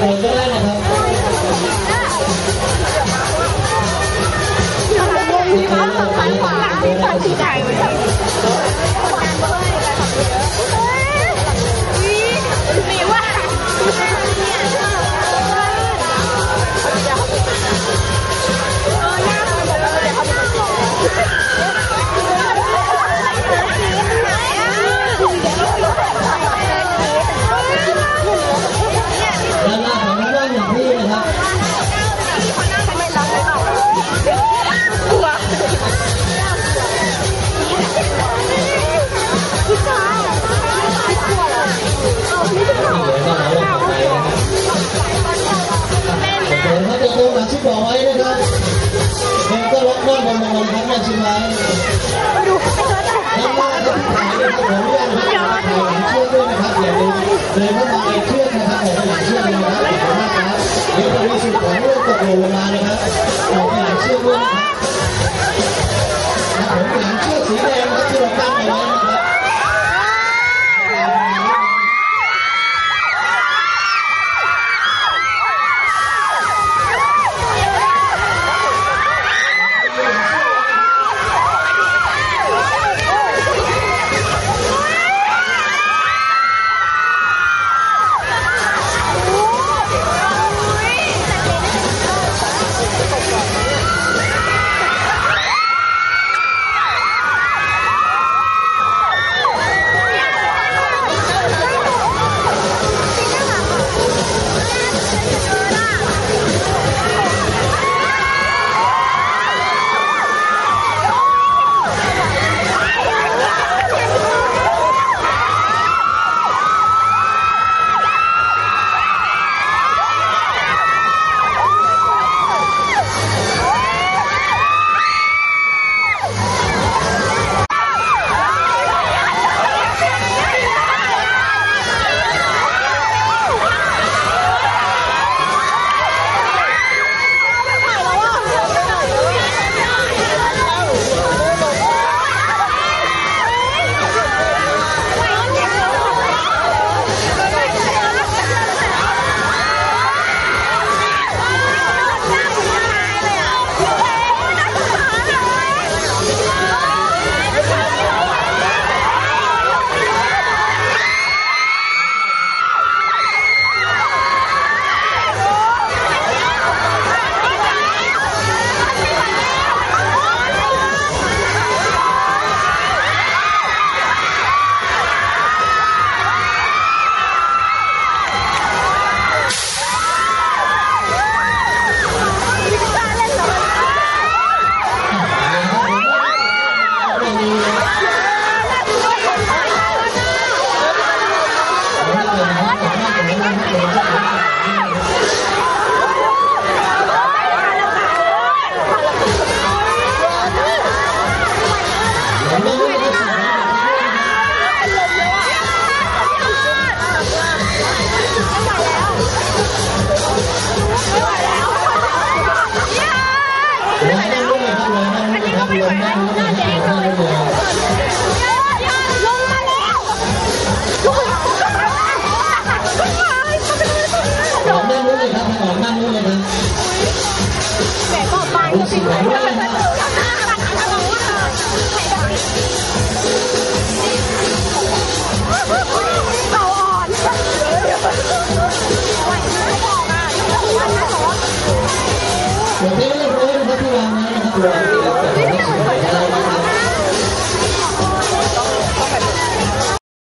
Gracias. จะโดนหนักชิบหายนะครับเด็กก็ล็อกบ้างบนบครั้นนะชิบหายดูแล้วก็ที่ถ่ายนะครับผมเรื่องถ่ายเชื่อกด้วยนะครับอย่าลืมเลยว่มาไอ้เชือกนะครับผมหลังเชือกนะครับขอบคุณมากครับเดี๋ยวผมมีสิ่งของเรื่องตกลงมานะครับ หน้าแดงเลยลงมาแล้วลงมาแล้วออกนั่งนู้นเลยครับออกนั่งนู้นเลยครับแต่ก็บ้านลูก็กศิเป็นย์ของ